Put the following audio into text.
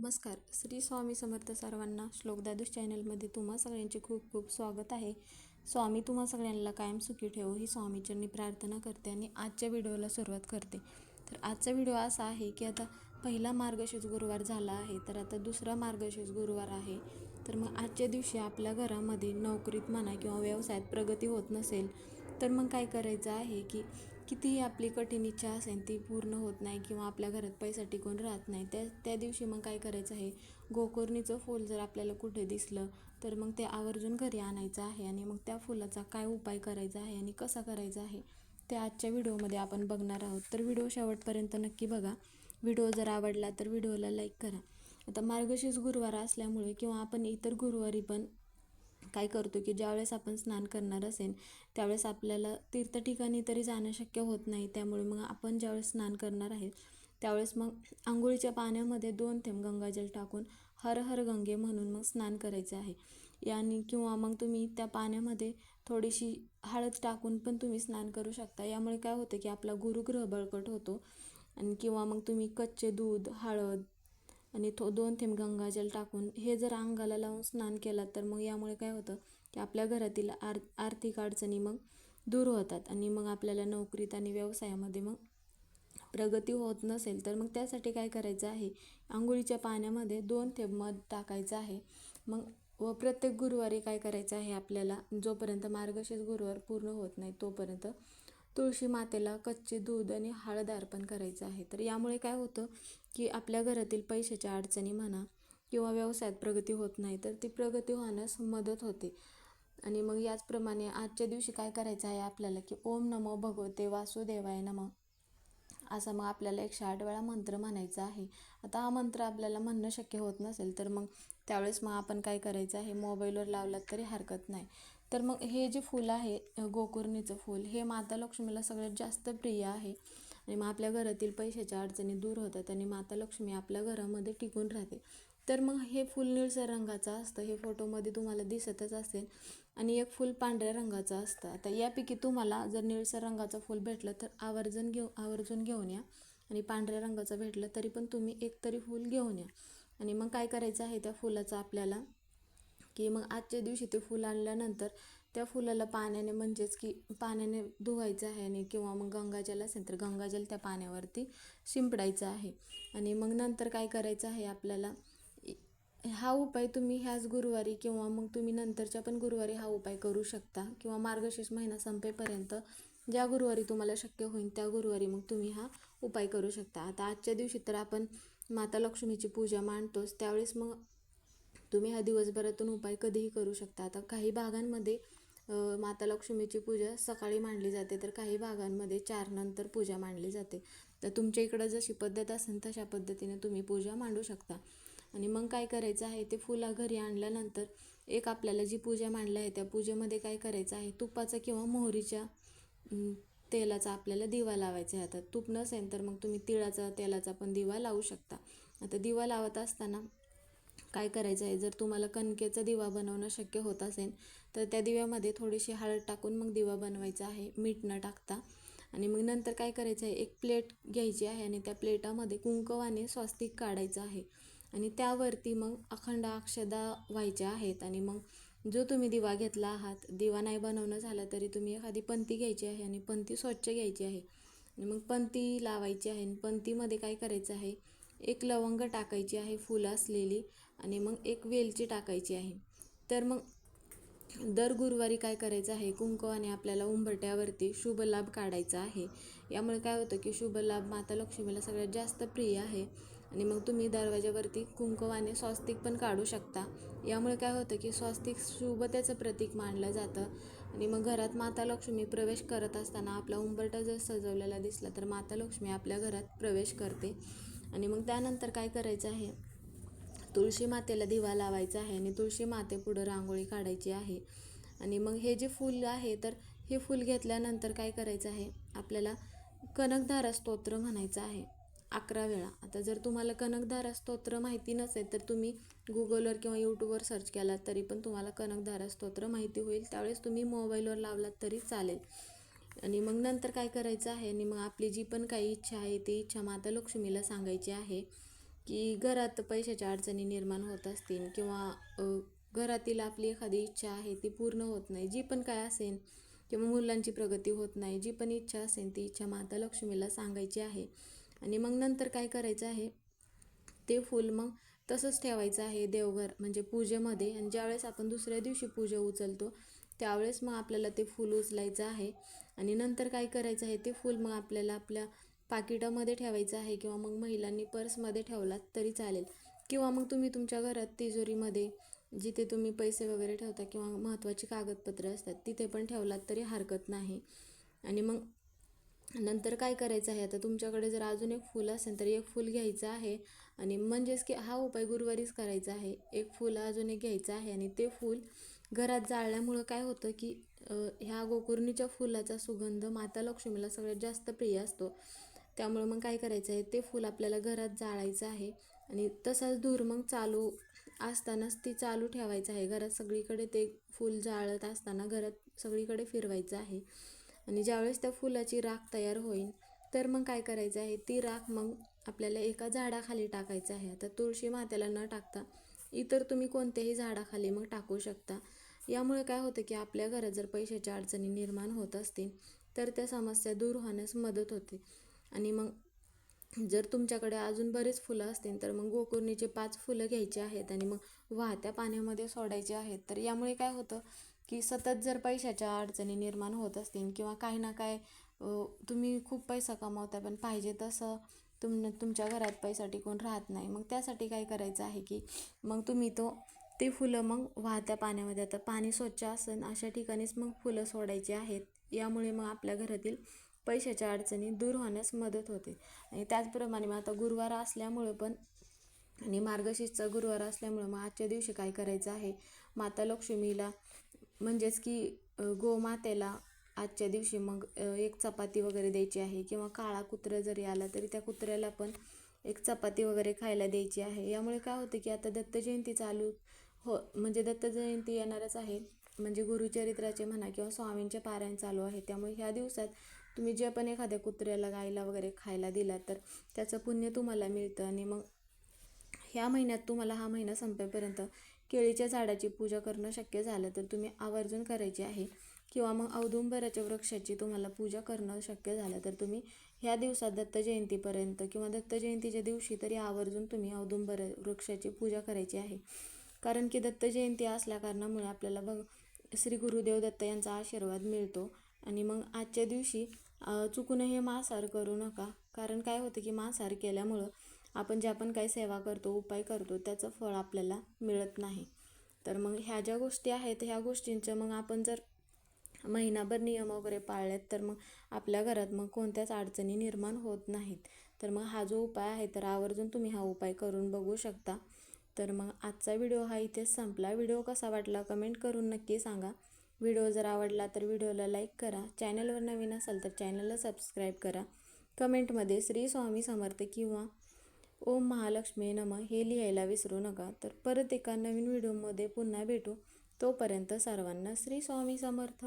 नमस्कार. श्री स्वामी समर्थ सर्वांना श्लोकदादूश चॅनलमध्ये तुम्हा सगळ्यांचे खूप खूप स्वागत आहे. स्वामी तुम्हा सगळ्यांना कायम सुखी ठेवो ही स्वामीचरणी प्रार्थना करते आणि आजच्या व्हिडिओला सुरुवात करते. तर आजचा व्हिडिओ असा आहे की आता पहिला मार्गशीर्ष गुरुवार झाला आहे तर आता दुसरा मार्गशीर्ष गुरुवार आहे. तर मग आजच्या दिवशी आपल्या घरामध्ये नोकरीत म्हणा किंवा व्यवसायात प्रगती होत नसेल तर मग काय करायचं आहे की कितीही आपली कठीण इच्छा असेल ती पूर्ण होत नाही किंवा आपल्या घरात पैसा टिकून राहत नाही त्या त्या दिवशी मग काय करायचं आहे? गोकर्णीचं फूल जर आपल्याला कुठे दिसलं तर मग ते आवर्जून घरी आणायचं आहे आणि मग त्या फुलाचा काय उपाय करायचा आहे आणि कसा करायचा आहे ते आजच्या व्हिडिओमध्ये आपण बघणार आहोत. तर व्हिडिओ शेवटपर्यंत नक्की बघा. व्हिडिओ जर आवडला तर व्हिडिओला लाईक करा. आता मार्गशीर्ष गुरुवार असल्यामुळे किंवा आपण इतर गुरुवारी पण काय करतो की ज्यावेळेस आपण स्नान करणार असेल त्यावेळेस आपल्याला तीर्थ ठिकाणी तरी जाणं शक्य होत नाही. त्यामुळे मग आपण ज्यावेळेस स्नान करणार आहे त्यावेळेस मग आंघोळीच्या पाण्यामध्ये दोन थेंब गंगाजल टाकून हर हर गंगे म्हणून मग स्नान करायचं आहे. याने किंवा मग तुम्ही त्या पाण्यामध्ये थोडीशी हळद टाकून पण तुम्ही स्नान करू शकता. यामुळे काय होतं की आपला गुरुग्रह बळकट होतो आणि किंवा मग तुम्ही कच्चे दूध हळद आणि थो दोन थेंब गंगाजल टाकून हे जर अंगाला लावून स्नान केलं तर मग यामुळे काय होतं की आपल्या घरातील आर आर्थिक अडचणी मग दूर होतात आणि मग आपल्याला नोकरीत आणि व्यवसायामध्ये मग प्रगती होत नसेल तर मग त्यासाठी काय करायचं आहे? आंघोळीच्या पाण्यामध्ये दोन थेंब मध टाकायचं आहे. मग व प्रत्येक गुरुवारी काय करायचं आहे आपल्याला? जोपर्यंत मार्गशीर्ष गुरुवार पूर्ण होत नाही तोपर्यंत तुळशी मातेला कच्चे दूध आणि हळद अर्पण करायचं आहे. तर यामुळे काय होतं की आपल्या घरातील पैशाच्या अडचणी म्हणा किंवा व्यवसायात प्रगती होत नाही तर ती प्रगती होण्यास मदत होते. आणि मग याचप्रमाणे आजच्या दिवशी काय करायचं आहे आपल्याला की ओम नमो भगवते वासुदेवाय नमः असा मग आपल्याला एकशे आठ वेळा मंत्र म्हणायचा आहे. आता हा मंत्र आपल्याला म्हणणं शक्य होत नसेल तर मग त्यावेळेस मग आपण काय करायचं आहे? मोबाईलवर लावलात तरी हरकत नाही. तर मग हे जे फूल आहे गोकुर्णीचं फूल हे माता लक्ष्मीला सगळ्यात जास्त प्रिय आहे. आणि मग आपल्या घरातील पैशाच्या अडचणी दूर होतात आणि माता लक्ष्मी आपल्या घरामध्ये टिकून राहते. तर मग हे फूल निळसर रंगाचं असतं हे फोटोमध्ये तुम्हाला दिसतच असेल. आणि एक फूल पांढऱ्या रंगाचं असतं. आता यापैकी तुम्हाला जर निळसर रंगाचं फूल भेटलं तर आवर्जून घेऊ आवर्जून घेऊन या. आणि पांढऱ्या रंगाचं भेटलं तरी पण तुम्ही एक तरी फूल घेऊन या. आणि मग काय करायचं आहे त्या फुलाचं आपल्याला? की मग आजच्या दिवशी ते फूल आणल्यानंतर त्या फुलाला पाण्याने म्हणजेच की पाण्याने धुवायचं आहे आणि किंवा मग गंगाजल असेल तर गंगाजल त्या पाण्यावरती शिंपडायचं आहे. आणि मग नंतर काय करायचं आहे आपल्याला? हा उपाय तुम्ही ह्याच गुरुवारी किंवा मग तुम्ही नंतरच्या पण गुरुवारी हा उपाय करू शकता किंवा मार्गशीर्ष महिना संपेपर्यंत ज्या गुरुवारी तुम्हाला शक्य होईल त्या गुरुवारी मग तुम्ही हा उपाय करू शकता. आता आजच्या दिवशी तर आपण माता लक्ष्मीची पूजा मांडतोच त्यावेळेस मग तुम्ही हा दिवसभरातून उपाय कधीही करू शकता. आता काही भागांमध्ये माता लक्ष्मीची पूजा सकाळी मांडली जाते तर काही भागांमध्ये चार नंतर पूजा मांडली जाते. तर तुमच्या इकडं जशी पद्धत असेल तशा पद्धतीने तुम्ही पूजा मांडू शकता. आणि मग काय करायचं आहे ते फुला घरी आणल्यानंतर एक आपल्याला जी पूजा मांडली आहे त्या पूजेमध्ये काय करायचं आहे तुपाचा किंवा मोहरीच्या तेलाचा आपल्याला दिवा लावायचा आहे. आता तूप नसेल तर मग तुम्ही तिळाचा तेलाचा पण दिवा लावू शकता. आता दिवा लावत असताना काय करायचं आहे? जर तुम्हाला कणकेचा दिवा बनवणं शक्य होत असेल तर त्या दिव्यामध्ये थोडीशी हळद टाकून मग दिवा बनवायचा आहे मीठ न टाकता. आणि मग नंतर काय करायचं आहे? एक प्लेट घ्यायची आहे आणि त्या प्लेटामध्ये कुंकवाने स्वस्तिक काढायचं आहे. आणि त्यावरती मग अखंड अक्षदा व्हायच्या आहेत आणि मग जो तुम्ही दिवा घेतला आहात दिवा नाही बनवणं झालं तरी तुम्ही एखादी पंती घ्यायची आहे आणि पंती स्वच्छ घ्यायची आहे. आणि मग पंती लावायची आहे आणि पंतीमध्ये काय करायचं आहे? एक लवंग टाकायची आहे फुलं असलेली आणि मग एक वेलची टाकायची आहे. तर मग दर गुरुवारी काय करायचं आहे? कुंकवाने आपल्याला उंबरट्यावरती शुभ लाभ काढायचा आहे. यामुळे काय होतं की शुभ लाभ माता लक्ष्मीला सगळ्यात जास्त प्रिय आहे. आणि मग तुम्ही दरवाजावरती कुंकवाने स्वस्तिक पण काढू शकता. यामुळे काय होतं की स्वस्तिक शुभतेचं प्रतीक मानलं जातं. आणि मग घरात माता लक्ष्मी प्रवेश करत असताना आपला उंबरटा जर सजवलेला दिसला तर माता लक्ष्मी आपल्या घरात प्रवेश करते. आणि मग त्यानंतर काय करायचं आहे? तुळशी मातेला दिवा लावायचा आहे आणि तुळशी मातेपुढं रांगोळी काढायची आहे. आणि मग हे जे फूल आहे तर हे फूल घेतल्यानंतर काय करायचं आहे? आपल्याला कनकधारा स्तोत्र म्हणायचं आहे. अकरा वेळा. आता जर तुम्हाला कनकधारा स्तोत्र माहिती नसेल तर तुम्ही गुगलवर किंवा यूट्यूबवर सर्च केलात तरी पण तुम्हाला कनकधारा स्तोत्र माहिती होईल. त्यावेळेस तुम्ही मोबाईलवर लावलात तरी चालेल. आणि मग नंतर काय करायचं आहे? आणि मग आपली जी पण काही इच्छा आहे ती इच्छा माता लक्ष्मीला सांगायची आहे की घरात पैशाच्या अडचणी निर्माण होत असतील किंवा घरातील आपली एखादी इच्छा आहे ती पूर्ण होत नाही जी पण काय असेल किंवा मुलांची प्रगती होत नाही जी पण इच्छा असेल ती इच्छा माता लक्ष्मीला सांगायची आहे. आणि मग नंतर काय करायचं आहे? ते फूल मग तसंच ठेवायचं आहे देवघर म्हणजे पूजेमध्ये. आणि ज्यावेळेस आपण दुसऱ्या दिवशी पूजा उचलतो त्यावेळेस मग आपल्याला ते फूल उचलायचं आहे. आणि नंतर काय करायचं आहे ते फूल मग आपल्याला आपल्या पाकिटामध्ये ठेवायचं आहे किंवा मग महिलांनी पर्समध्ये ठेवलात तरी चालेल. किंवा मग तुम्ही तुमच्या घरात तिजोरीमध्ये जिथे तुम्ही पैसे वगैरे ठेवता किंवा महत्त्वाची कागदपत्रं असतात तिथे पण ठेवलात तरी हरकत नाही. आणि मग नंतर काय करायचं आहे आता तुमच्याकडे जर अजून एक फूल असेल तर एक फूल घ्यायचं आहे. आणि म्हणजेच की हा उपाय गुरुवारीच करायचा आहे. एक फूल अजून एक घ्यायचं आहे आणि ते फूल घरात जाळल्यामुळं काय होतं की ह्या गोकुर्णीच्या फुलाचा सुगंध माता लक्ष्मीला सगळ्यात जास्त प्रिय असतो. त्यामुळं मग काय करायचं आहे ते फूल आपल्याला घरात जाळायचं आहे आणि तसाच धूर मग चालू असतानाच ती चालू ठेवायचं आहे. घरात सगळीकडे ते फूल जाळत असताना घरात सगळीकडे फिरवायचं आहे आणि ज्यावेळेस त्या फुलाची राख तयार होईल तर मग काय करायचं आहे ती राख मग आपल्याला एका झाडाखाली टाकायचं आहे. आता तुळशी मात्याला न टाकता इतर तुम्ही कोणत्याही झाडाखाली मग टाकू शकता. यामुळे काय होतं की आपल्या घरात जर पैशाच्या अडचणी निर्माण होत असतील तर त्या समस्या दूर होण्यास मदत होते. आणि मग जर तुमच्याकडे अजून बरेच फुलं असतील तर मग गोकुर्णीचे पाच फुलं घ्यायची आहेत आणि मग वाहत्या पाण्यामध्ये सोडायचे आहेत. तर यामुळे काय होतं की सतत जर पैशाच्या अडचणी निर्माण होत असतील किंवा काही ना काय तुम्ही खूप पैसा कमावता पण पाहिजे तसं तुम तुमच्या घरात पैसा टिकून राहत नाही. मग त्यासाठी काय करायचं आहे की मग तुम्ही तो ते फुलं मग वाहत्या पाण्यामध्ये आता पाणी स्वच्छ असेल अशा ठिकाणीच मग फुलं सोडायची आहेत. यामुळे मग आपल्या घरातील पैशाच्या अडचणी दूर होण्यास मदत होते. आणि त्याचप्रमाणे मग आता गुरुवार असल्यामुळं पण आणि मार्गशीर्षचा गुरुवार असल्यामुळं मग आजच्या दिवशी काय करायचं आहे? माता लक्ष्मीला म्हणजेच की गोमातेला आजच्या दिवशी मग एक चपाती वगैरे द्यायची आहे किंवा काळा कुत्रा जरी आला तरी त्या कुत्र्याला पण एक चपाती वगैरे खायला द्यायची आहे. यामुळे काय होतं की आता दत्त जयंती चालू हो म्हणजे दत्त जयंती येणारच आहे. म्हणजे गुरुचरित्राचे म्हणा किंवा स्वामींचे पारायण चालू आहे. त्यामुळे ह्या दिवसात तुम्ही जे पण एखाद्या कुत्र्याला गायला वगैरे खायला दिला तर त्याचं पुण्य तुम्हाला मिळतं आणि मग ह्या महिन्यात तुम्हाला हा महिना संपेपर्यंत केळीच्या झाडाची पूजा करणं शक्य झालं तर तुम्ही आवर्जून करायची आहे. किंवा मग औदुंबराच्या वृक्षाची तुम्हाला पूजा करणं शक्य झालं तर तुम्ही ह्या दिवसात दत्त जयंतीपर्यंत किंवा दत्त जयंतीच्या दिवशी तरी आवर्जून तुम्ही औदुंबर वृक्षाची पूजा करायची आहे. कारण की दत्त जयंती असल्या कारणामुळे आपल्याला बघ श्री गुरुदेव दत्त यांचा आशीर्वाद मिळतो. आणि मग आजच्या दिवशी चुकून चुकूनही मांसाहार करू नका. कारण काय होतं की मांसाहार केल्यामुळं आपण ज्या पण काही सेवा करतो उपाय करतो त्याचं फळ आपल्याला मिळत नाही. तर मग ह्या ज्या गोष्टी आहेत ह्या गोष्टींचं मग आपण जर महिनाभर नियम वगैरे पाळलेत तर मग आपल्या घरात मग कोणत्याच अडचणी निर्माण होत नाहीत. तर मग हा जो उपाय आहे तर आवर्जून तुम्ही हा उपाय करून बघू शकता. तर मग आजचा व्हिडिओ हा इथेच संपला. व्हिडिओ कसा वाटला कमेंट करून नक्की सांगा. व्हिडिओ जर आवडला तर व्हिडिओला लाईक करा. चॅनलवर नवीन असाल तर चॅनलला सबस्क्राईब करा. कमेंटमध्ये श्री स्वामी समर्थ किंवा ओम महालक्ष्मी नम हे लिहायला विसरू नका. तर परत एका नवीन व्हिडिओमध्ये पुन्हा भेटू. तोपर्यंत सर्वांना श्री स्वामी समर्थ.